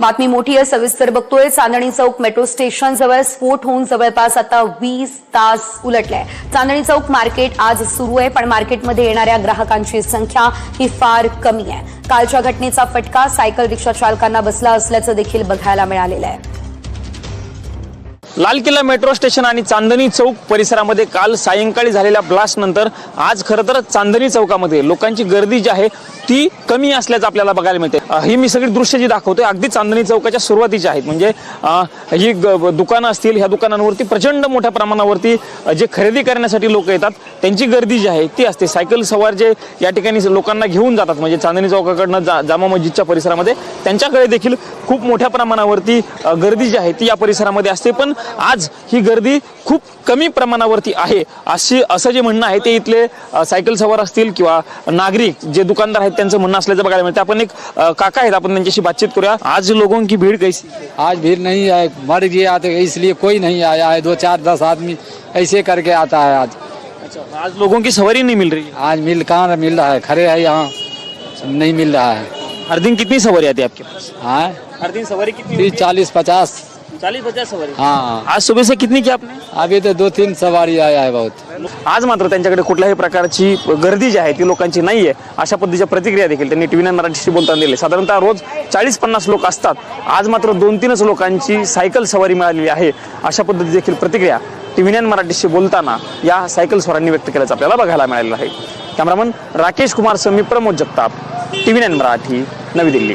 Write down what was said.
बातमी मोठी आहे सविस्तर बघतोय. चांदणी चौक मेट्रो स्टेशन जवळ स्फोट होऊन जवळपास आता वीस तास उलटलाय. चांदणी चौक मार्केट आज सुरू आहे पण मार्केटमध्ये येणाऱ्या ग्राहकांची संख्या ही फार कमी आहे. कालच्या घटनेचा फटका सायकल रिक्षा चालकांना बसला असल्याचं देखील बघायला मिळालेलं आहे. लाल किल्ला मेट्रो स्टेशन आणि चांदणी चौक परिसरामध्ये काल सायंकाळी झालेल्या ब्लास्ट नंतर आज खरं तर चांदणी चौकामध्ये लोकांची गर्दी जी आहे ती कमी असल्याचं आपल्याला बघायला मिळते ही मी सगळी दृश्य जी दाखवतोय अगदी चांदणी चौकाच्या सुरुवातीची आहेत. म्हणजे ही ग- दुकानं असतील ह्या दुकानांवरती प्रचंड मोठ्या प्रमाणावरती जे खरेदी करण्यासाठी लोक येतात त्यांची गर्दी जी आहे ती असते. सायकल सवार जे या ठिकाणी लोकांना घेऊन जातात म्हणजे चांदणी चौकाकडनं जा जामा मस्जिदच्या परिसरामध्ये त्यांच्याकडे देखील खूप मोठ्या प्रमाणावरती गर्दी जी आहे ती या परिसरामध्ये असते. पण आज ही गर्दी खूप कमी प्रमाणावरती आहे. अशी असं जे म्हणणं आहे ते इथले सायकल सवार असतील किंवा नागरिक जे दुकानदार आहेत त्यांचं म्हणणं असल्याचं बघायला मिळतं. आपण एक काका आहेत आपण त्यांच्याशी बातचीत करूया. आज लोगों की भीड़ कैसी? आज भीड़ नहीं है मर गया तो इसलिए कोई नहीं आया है दो चार दस आदमी ऐसे करके आता है आज। अच्छा आज लोगों की सवारी नहीं मिल रही आज मिल कहाँ मिल रहा है? खड़े है यहाँ नहीं मिल रहा है। हर दिन कितनी सवारी आती है आपके पास? हाँ? हर दिन सवारी कितनी तीस चालीस पचास। चालीस पचास सवारी. हाँ. आज सुबह से कितनी की आपने? अभी तो दो तीन सवारी आया है बहुत। आज मात्र त्यांच्याकडे कुठल्याही प्रकारची गर्दी जी आहे ती लोकांची नाही आहे अशा पद्धतीच्या प्रतिक्रिया देखील त्यांनी टीव्ही मराठीशी बोलताना दिले. साधारणतः रोज चाळीस पन्नास लोक असतात. आज मात्र दोन तीनच लोकांची सायकल सवारी मिळालेली आहे अशा पद्धती देखील प्रतिक्रिया टीव्ही मराठीशी बोलताना या सायकल स्वारांनी व्यक्त केल्याचं आपल्याला बघायला मिळालेलं आहे. Cameraman Rakesh Kumar Sami Pramod Jagtap TV Marathi Navi Delhi.